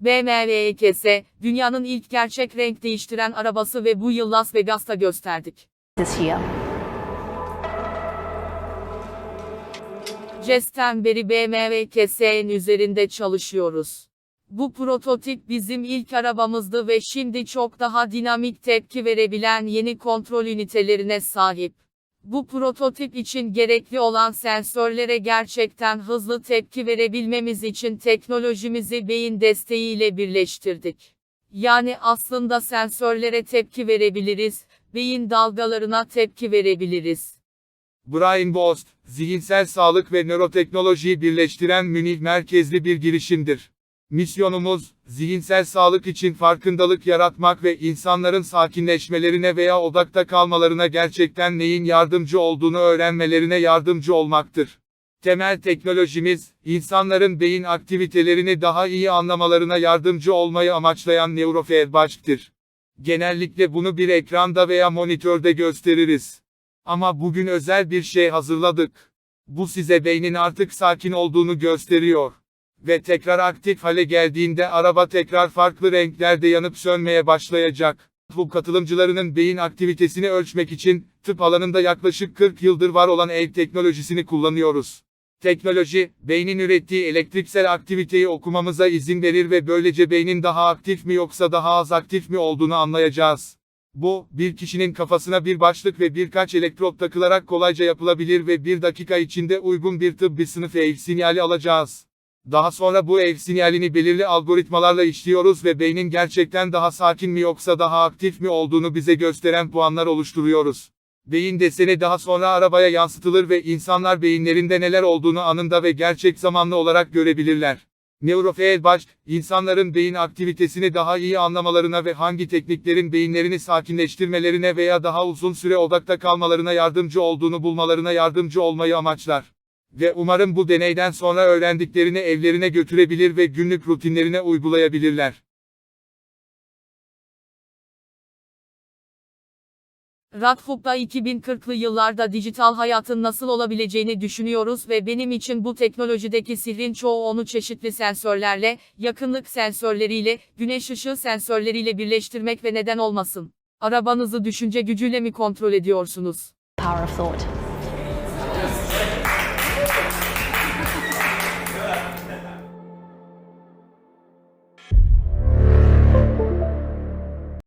BMW EKS, dünyanın ilk gerçek renk değiştiren arabası ve bu yıl Las Vegas'ta gösterdik. Jest'ten beri BMW EKS'nin üzerinde çalışıyoruz. Bu prototip bizim ilk arabamızdı ve şimdi çok daha dinamik tepki verebilen yeni kontrol ünitelerine sahip. Bu prototip için gerekli olan sensörlere gerçekten hızlı tepki verebilmemiz için teknolojimizi beyin desteğiyle birleştirdik. Yani aslında sensörlere tepki verebiliriz, beyin dalgalarına tepki verebiliriz. Brain Boost, zihinsel sağlık ve nöroteknolojiyi birleştiren Münih merkezli bir girişimdir. Misyonumuz, zihinsel sağlık için farkındalık yaratmak ve insanların sakinleşmelerine veya odakta kalmalarına gerçekten neyin yardımcı olduğunu öğrenmelerine yardımcı olmaktır. Temel teknolojimiz, insanların beyin aktivitelerini daha iyi anlamalarına yardımcı olmayı amaçlayan neurofeedback'tir. Genellikle bunu bir ekranda veya monitörde gösteririz. Ama bugün özel bir şey hazırladık. Bu size beynin artık sakin olduğunu gösteriyor. Ve tekrar aktif hale geldiğinde araba tekrar farklı renklerde yanıp sönmeye başlayacak. Bu katılımcılarının beyin aktivitesini ölçmek için, tıp alanında yaklaşık 40 yıldır var olan el teknolojisini kullanıyoruz. Teknoloji, beynin ürettiği elektriksel aktiviteyi okumamıza izin verir ve böylece beynin daha aktif mi yoksa daha az aktif mi olduğunu anlayacağız. Bu, bir kişinin kafasına bir başlık ve birkaç elektrot takılarak kolayca yapılabilir ve bir dakika içinde uygun bir tıbbi sınıf ev sinyali alacağız. Daha sonra bu ev sinyalini belirli algoritmalarla işliyoruz ve beynin gerçekten daha sakin mi yoksa daha aktif mi olduğunu bize gösteren puanlar oluşturuyoruz. Beyin deseni daha sonra arabaya yansıtılır ve insanlar beyinlerinde neler olduğunu anında ve gerçek zamanlı olarak görebilirler. Neurofeedback, insanların beyin aktivitesini daha iyi anlamalarına ve hangi tekniklerin beyinlerini sakinleştirmelerine veya daha uzun süre odakta kalmalarına yardımcı olduğunu bulmalarına yardımcı olmayı amaçlar. Ve umarım bu deneyden sonra öğrendiklerini evlerine götürebilir ve günlük rutinlerine uygulayabilirler. Radhub'da 2040'lı yıllarda dijital hayatın nasıl olabileceğini düşünüyoruz ve benim için bu teknolojideki sihrin çoğu onu çeşitli sensörlerle, yakınlık sensörleriyle, güneş ışığı sensörleriyle birleştirmek ve neden olmasın. Arabanızı düşünce gücüyle mi kontrol ediyorsunuz? Power of thought. Obrigado.